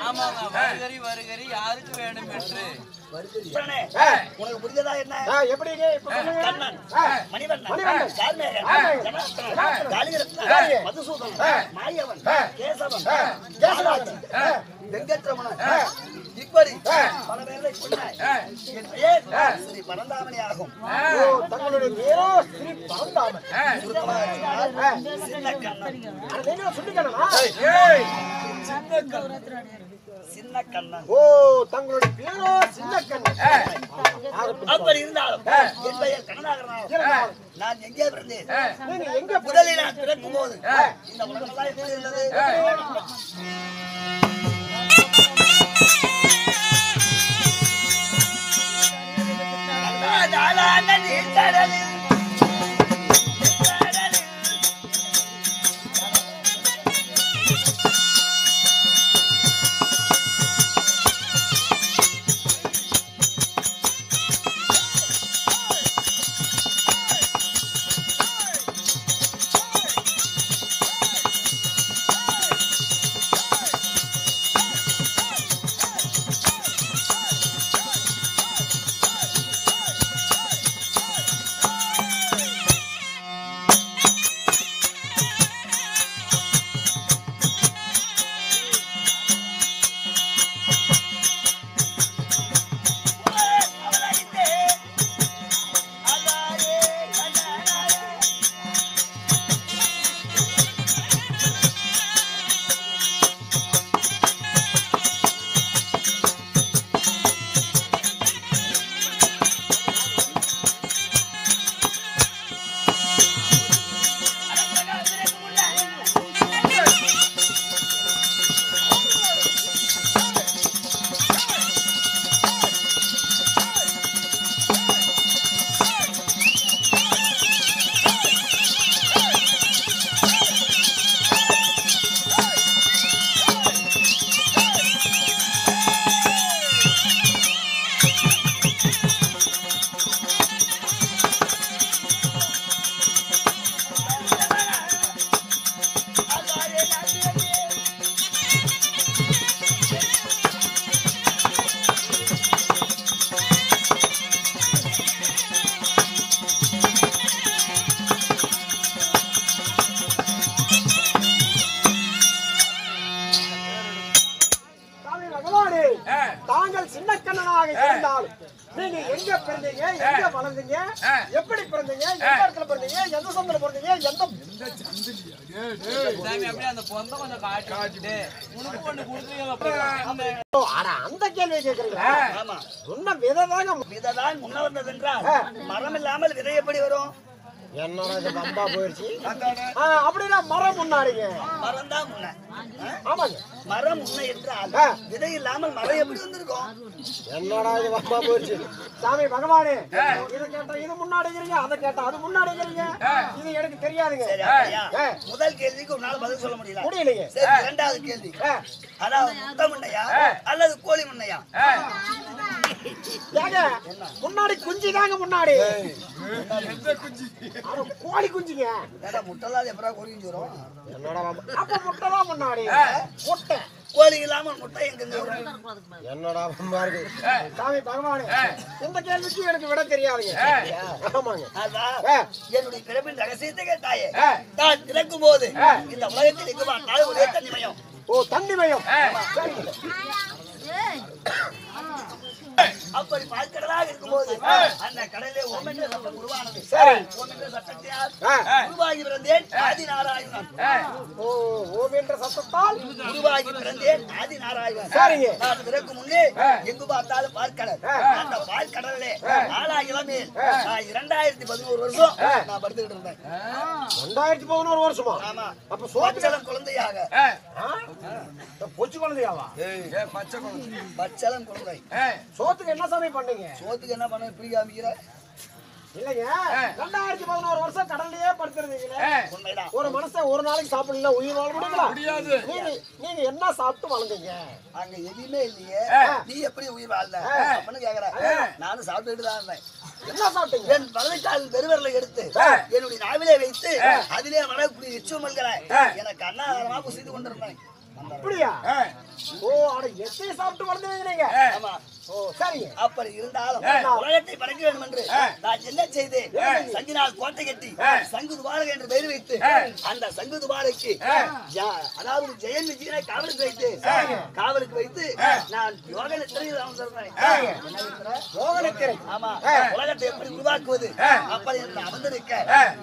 ஆமாங்க வருகரி வருகரி யாருக்கு வேணும் என்று? உனக்கு புரிஞ்சதா என்ன? சொல்லுங்க. கண்ணன். மணிவண்ணன். காளிய. மதுசூதனன் மாயவன் கேசவன். கேசவன். ஆ, வெங்கட்ரமணன். இப்படி. பல பேர்களை கொண்டாய் ஆ, என் பெயர் ஸ்ரீ பரந்தாமணி ஆகும். தங்களுடைய பேரோ ஸ்ரீ பரந்தாமன் சின்ன கண்ணன் சின்ன கண்ணன் ஓ தங்களுடைய பேரோ சின்ன கண்ணன் ஆகட்டும். அப்படி இருந்தாலும் என் பெயர் கண்ணனாகரனாகும் கேளுங்க. நான் எங்கே பிறந்தேன்? எங்க முதலில் நான் பிறக்கும் போது இந்த எப்படி இருந்தது? இடத்துல பிறந்தீங்க எந்த சொந்தத்துல பிறந்தீங்க எந்த சாமி அப்படியே அந்த கேள்வி கேக்குறீங்களா? ஆமா. இன்னும் விததாங்க. விதைதான் முன்ன வந்தது என்றால் மரம் இல்லாமல் விதை எப்படி வரும்? என்னோட இது வம்பா போயிருச்சு. ஆ, அப்படின்னா மரம் முன்னாடிங்க. மரம் தான் முன்ன? ஆமாங்க. மரம் முன்ன என்றால். விதை இல்லாமல் மரம் எப்படி வந்திருக்கும்? என்னடா இது வம்பா போயிருச்சு. சாமி பகவானே இது கேட்டா இது முன்னாடிங்கிறீங்க அதை கேட்டா அது முன்னாடிங்கிறீங்க. இது எனக்கு தெரியாதுங்க. முதல் கேள்விக்கு உன்னால பதில் சொல்ல முடியல. முடியலைங்க. இரண்டாவது கேள்வி. அதாவது முட்டை முன்னையா அல்லது கோழி முன்னையா ஏங்க முன்னாடி குஞ்சு தாங்க முன்னாடி. கோழி குஞ்சுங்க. ஏடா முட்டைலாம் எப்படா கோழி வரும்? என்னடா வம்பு? அப்ப முட்டை தான் முன்னாடி. முட்டை. கோழி இல்லாமல் முட்டை எங்க வரும்? என்னடா இருக்கு? சாமி பகவானே இந்த கேள்விக்கு எனக்கு விட தெரியாதுங்க. ஆமாங்க. அதான் ஆ. என்னுடைய பிறப்பின் ரகசியத்தை கேட்டாயே. நான் திறக்கும் போது இந்த உலகத்தில் இருக்க மாட்டால் ஒரே தனிமயம் ஓ தண்ணி மயம் சரிங்க அப்படி பார்க்கிறதாக இருக்கும்போது அந்த கடலிலே ஓம் என்ற சட்டம் உருவானது. சரி. ஓம் என்ற சட்டத்தினால் ஆ. உருவாகி பிறந்தேன் ஆதி நாராயணன் ஓ ஓம் என்ற சத்தத்தால் உருவாகி பிறந்தேன் ஆதி நாராயணன் சரிங்க. நான் பிறகு முன்னே எங்கு பார்த்தாலும் பார்க்கடல். அந்த பார்க்கடலே ஆளா இளமேல் நான் இரண்டாயிரத்தி பதினோரு வருஷம் நான் படுத்துக்கிட்டு இருந்தேன். ரெண்டாயிரத்தி பதினோரு வருஷமா? ஆமா. அப்ப பச்சளம் குழந்தையாக. பொச்சு குழந்தையாவா? பச்சளம் குழந்தை. சோத்துக்கு என்ன சாமி பண்ணீங்க? சோத்துக்கு என்ன பண்ண இப்படி காமிக்கிற இல்லைங்க. ரெண்டாயிரத்தி பதினோரு வருஷம் கடல்லையே படுத்திருந்தீங்களே. உண்மைதான் ஒரு மனுஷன் ஒரு நாளைக்கு சாப்பிடல உயிர் வாழ முடியுங்களா? நீங்க நீங்க என்ன சாப்பிட்டு வளர்ந்தீங்க? அங்க எதுவுமே இல்லையே. நீ எப்படி உயிர் வாழ்ந்த அப்படின்னு கேக்குற. நானும் சாப்பிட்டுட்டு தான் இருந்தேன். என்ன சாப்பிட்டீங்க? என் வலதுகால் பெருவரலை எடுத்து என்னுடைய நாவிலே வைத்து அதிலே வரக்கூடிய எச்சுமல்களை எனக்கு அன்னாதாரமா புசித்து கொண்டிருந்தேன். அப்படியா? ஓ அட எத்தை சாப்பிட்டு வளர்ந்தீங்க நீங்க ஆமா. ஓ சரிங்க அப்படி இருந்தாலும் உலகத்தை படைக்க வேண்டும் என்று நான் என்ன செய்தேன்? சங்கினால் கோட்டை கட்டி சங்கு துபாரக என்று பெயர் வைத்து அந்த சங்கு துபாரைக்கு அதாவது ஜெயன் விஜயனை காவலுக்கு வைத்து காவலுக்கு வைத்து நான் யோக நித்திரையில் நித்திரை? யோகனத்திரை ஆமா. உலகத்தை எப்படி உருவாக்குவது? அப்படி என்று அமர்ந்திருக்க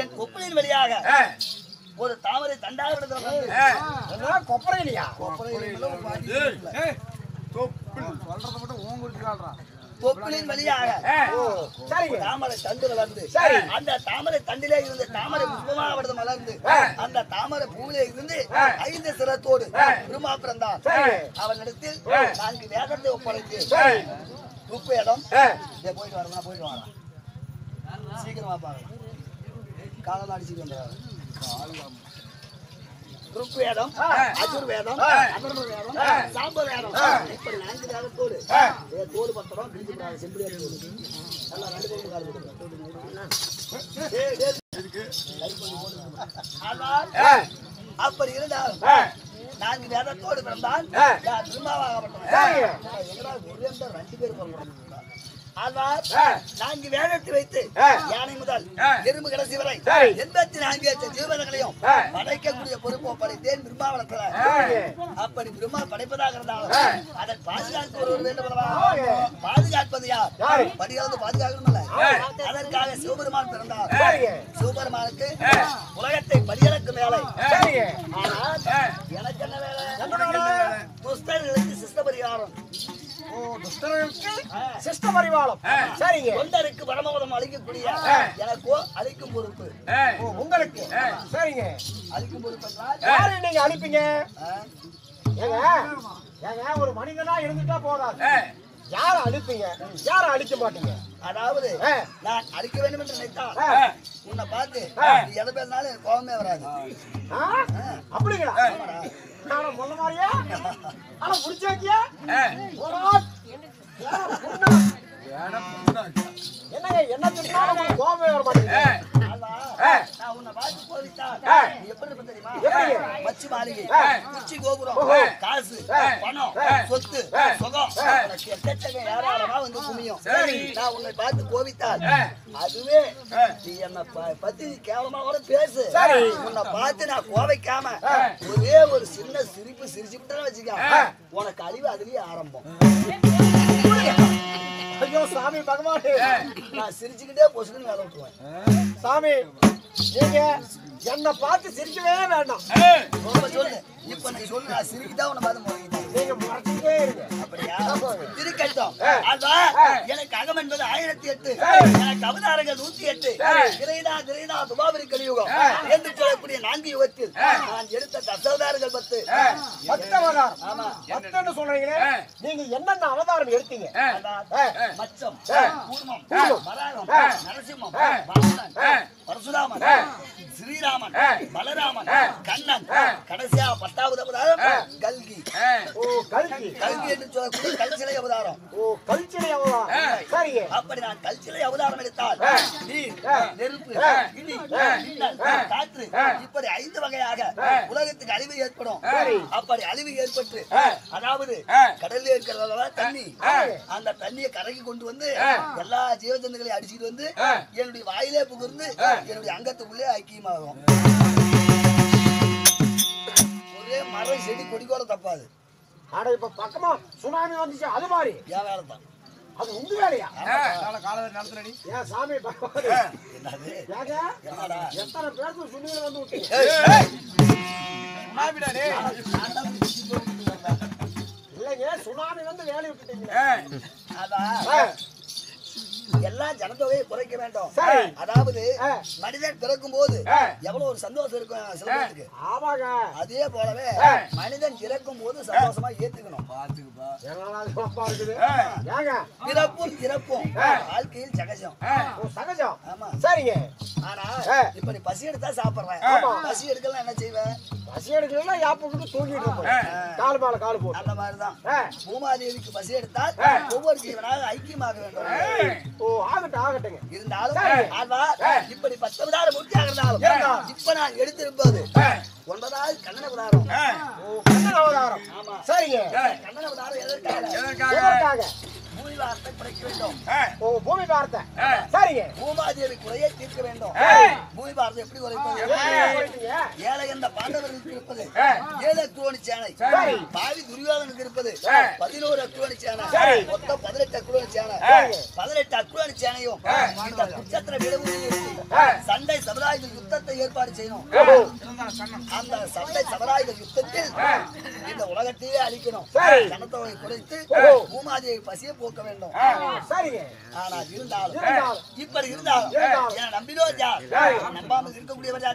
என் கொப்பளின் வழியாக ஒரு தாமரை தண்டாக விடுதல் கொப்பரை இல்லையா? கொப்பரையில் ஒரு பாதி இல்லை. கொப்பளின் வழியாக. ஓ சரிங்க. தாமரை தண்டு வளர்ந்து. அந்த தாமரை தண்டிலே இருந்து தாமரை புஷ்பமாக விடுது மலர்ந்து அந்த தாமரை பூவிலே இருந்து ஐந்து சிரத்தோடு பிரம்மா பிறந்தான் சரி. அவனிடத்தில் நான்கு வேதத்தை ஒப்படைத்து. உப்பு இடம். போயிட்டு வரலாம் போயிட்டு வரலாம் சீக்கிரமா பாருங்க. காலம் அடிச்சுட்டு வந்துடுறாரு ருக்கு வேதம் அஜுர் வேதம் அதர்ம வேதம் சாம்ப வேதம் இப்படி நான்கு வேதத்தோடு ஏ, தோடு பத்திரம். செம்பிடியா தோடு நல்லா ரெண்டு பேரும் கால் போட்டுருங்க. ஏய், ஏய். கை கொஞ்சம் போட்டுருங்க. ஆனால் அப்படி இருந்தால் நான்கு வேதத்தோடு பிறந்தான் யார் திருமாவாகப்பட்டவன் ஒரே ரெண்டு பேர் பிறந்தோம் ஆனால் நான்கு வேதத்தை வைத்து யானை முதல் எறும்பு கடைசி வரை. எண்பத்தி நான்கு லட்சம் ஜீவனங்களையும் படைக்கக்கூடிய பொறுப்பு படைத்தேன் பிரம்மாவளத்துல அப்படி பிரம்மா படைப்பதாக இருந்தாலும் அதை பாதுகாக்க ஒருவர் வேண்டும்? பாதுகாப்பது யார்? படியாவது பாதுகாக்கணும்ல அதற்காக சிவபெருமான் பிறந்தார். சிவபெருமானுக்கு உலகத்தை வேலை. சரிங்க ஆனால் எனக்கு என்ன சிஷ்ட பரிவாளம் சரிங்க. தொண்டருக்கு பரமபதம் அளிக்கக்கூடிய எனக்கோ அளிக்கும் பொறுப்பு. உங்களுக்கு. சரிங்க. அளிக்கும் பொறுப்பு யாரை நீங்க அனுப்பிங்க? ஏங்க ஏங்க ஒரு மனிதனா இருந்துட்டா போதாது. யார அனுப்பீங்க? யார அழிக்க மாட்டீங்க? அதாவது. நான் அழிக்க வேண்டும் என்று நினைத்தால் ஆ. உன்னை பார்த்து எதை பேசினாலும் எனக்கு கோபமே வராது? அப்படிங்களா? ஆனா முன்ன மாதிரியா? ஆனா முடிச்சாக்கியா? என்ன திட்டினாலும் உங்களுக்கு கோபமே வர மாட்டேங்குது நான் உன்னை பார்த்து கோவித்தால் நீ எப்படி இருப்ப தெரியுமா எப்படி? மச்சு மாளிகை உச்சி கோபுரம் காசு பணம் ஆ. சொத்து ஆ. சுகம் உனக்கு வந்து குமியும் நான் உன்னை பார்த்து கோவித்தால் அதுவே நீ என்ன ப- பத்தி நீ கேவலமா கூட பேசு உன்னை பார்த்து நான் கோவைக்காம ஒரே ஒரு சின்ன சிரிப்பு சிரிச்சுட்டு வச்சுக்க உனக்கு அழிவு அதுலயே ஆரம்பம் ஐயோ சாமி பகவானே. நான் சிரிச்சுக்கிட்டே பொசுக்குன்னு வேலை விட்டுருவேன். சாமி நீங்க என்ன பார்த்து சிரிக்கவே வேண்டாம். இப்ப சொல்லு. இப்ப நீ சொல்லு நான் சிரிக்கிட்டா உன்னை பார்த்து நீங்க முறைச்சிட்டே இருங்க. அப்படியா? இருக்கட்டும் எனக்கு அகம் என்பது ஆயிரத்தி எட்டு. எனக்கு அவதாரங்கள் நூத்தி எட்டு. திரைதா திரைதா துபாபரி கலியுகம். என்று சொல்லக்கூடிய நான்கு யுகத்தில் நான் எடுத்த தசாவதாரங்கள் பத்து. பத்து அவதாரம். பத்துன்னு சொல்றீங்களே? நீங்க என்னென்ன அவதாரம் எடுத்தீங்க? மச்சம் கூர்மம் வராகம் நரசிம்மம் பரசுராமன் ஸ்ரீராமன் பலராமன் கண்ணன். கடைசியா பத்தாவது அவதாரம் கல்கி. ஓ கல்கி. கல்கி என்று சொல்லக்கூடிய கல்சிலை அவதாரம் ஓ கல்ச்சனை அவதாரம் அப்படி நான் கல்ச்சிலை அவதாரம் எடுத்தால் நீர் நெருப்பு இடி மின்னல் காற்று இப்படி ஐந்து வகையாக உலகத்துக்கு அழிவு ஏற்படும். அப்படி அழிவு ஏற்பட்டு அதாவது கடல்ல இருக்கிறதா தண்ணி அந்த தண்ணியை கரைக்கு கொண்டு வந்து எல்லா ஜீவஜந்துகளையும் அடிச்சுட்டு வந்து என்னுடைய வாயிலே புகுந்து என்னுடைய அங்கத்துக்குள்ளே ஐக்கியமாகும். ஒரே மரம் செடி கொடி கூட தப்பாது. ஆனா இப்ப பக்கமா சுனாமி வந்துச்சு அது மாதிரி. என் வேலை தான் அது உங்க வேலையா? நடத்துறடி ஏன் சாமி எத்தனை பேருக்கு சுனிகளை வந்து விட்டீங்க இல்லைங்க சுனாமி வந்து வேலையை விட்டுட்டீங்க. அதான். எல்லா ஜனத்தொகையை குறைக்க வேண்டும். அதாவது. மனிதன் பிறக்கும் போது எவ்வளவு ஒரு சந்தோஷம் இருக்கும் சில பேருக்கு ஆமாங்க. அதே போலவே மனிதன் இறக்கும் போது சந்தோஷமா ஏத்துக்கணும். பிறப்பும் இறப்பும் வாழ்க்கையில் சகஜம். சகஜம். ஆமா. சரிங்க. ஆனா. இப்ப நீ பசி எடுத்தா சாப்பிடுறேன். ஆமா. பசி எடுக்கலாம் என்ன செய்வேன்? பசி எடுக்கலாம் யாப்புக்கு தூங்கிட்டு இருப்போம் கால் மேல கால் போட்டு. அந்த மாதிரிதான். பூமாதேவிக்கு பசி எடுத்தால் ஒவ்வொரு ஜீவனாக ஐக்கியமாக வேண்டும். ஓ ஆகட்டும் ஆகட்டுங்க. இருந்தாலும். ஆழ்வா இப்படி பத்தொன்பதாயிரம் மூர்த்தியாக இருந்தாலும் இப்ப நான் எடுத்திருப்பது ஒன்பதாவது கண்ணன அவதாரம் ஓ கண்ணன் அவதாரம் ஆமா. சரிங்க. கண்ணன அவதாரம் எதற்காக? எதற்காக? பூமி வார்த்தை படைக்க வேண்டும். ஓ பூமி பார்த்த சரிங்க. பூமாதேவி குறையை தீர்க்க வேண்டும். பூமி எப்படி குறைப்பது? ஏழை என்ற பாண்டவர்களுக்கு இருப்பது. ஏழு அக்குவணி சேனை. சரி. பாவி துரியோதனுக்கு இருப்பது. பதினோரு அக்குவணி சேனை. மொத்தம் பதினெட்டு அக்குவணி சேனை. பதினெட்டு அக்குவணி சேனையும் இந்த குச்சத்திர விடுமுறை சண்டை சமுதாய யுத்தத்தை ஏற்பாடு செய்யணும். அந்த சண்டை சமுதாய யுத்தத்தில் இந்த உலகத்தையே அழிக்கணும். ஜனத்தொகை குறைத்து. பூமாதேவி பசியை போக்க வேண்டும். சரிங்க ஆனால் இருந்தாலும். இப்படி இருந்தாலும் நம்பினோ யார் நம்பாமல் இருக்கக்கூடியவர்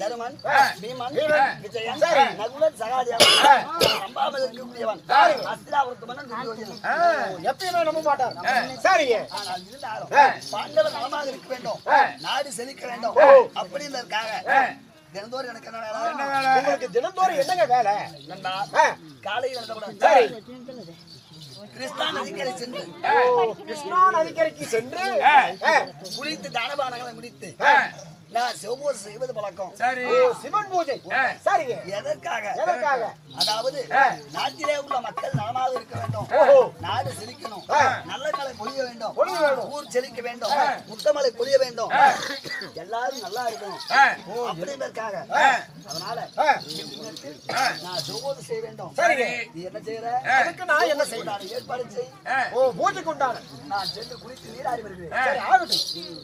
தருமன் பீமன் விஜயன். நகுலன் சகாதேவன் நம்பாமல் இருக்கக்கூடியவன் அஸ்திராபுரத்து மன்னன் எப்பயுமே நம்ப மாட்டார் சரிங்க. நலமாக இருக்க வேண்டும். நாடு செழிக்க வேண்டும். அப்படின்றதுக்காக தினந்தோறும் எனக்கு என்ன வேலை? உங்களுக்கு தினந்தோறும் என்னங்க வேலை? நண்பா காலையில் சரி. கிருஷ்ணா நதிக்கரை சென்று. கிருஷ்ணா நதிக்கரைக்கு சென்று குளித்து தானபானங்களை முடித்து. நான் சிவபூஜை செய்வது பழக்கம் சரி. சிவன் பூஜை. சரிங்க. எதற்காக எதற்காக அதாவது நாட்டிலே உள்ள மக்கள் நலமாக இருக்க வேண்டும். நாடு செழிக்கணும். நல்ல மழை பொழிய வேண்டும். ஊர் செழிக்க வேண்டும். முத்தமலை பொழிய வேண்டும். எல்லாரும் நல்லா இருக்கணும். அதனால நான் சிவபூஜை செய்ய வேண்டும். சரிங்க. நீ என்ன செய்யற? அதுக்கு நான் என்ன செய்யணும் ஏற்பாடு செய். ஓ பூஜைக்கு உண்டான. நான் சென்று குளித்து நீராடி வருகிறேன் ஆகட்டும்.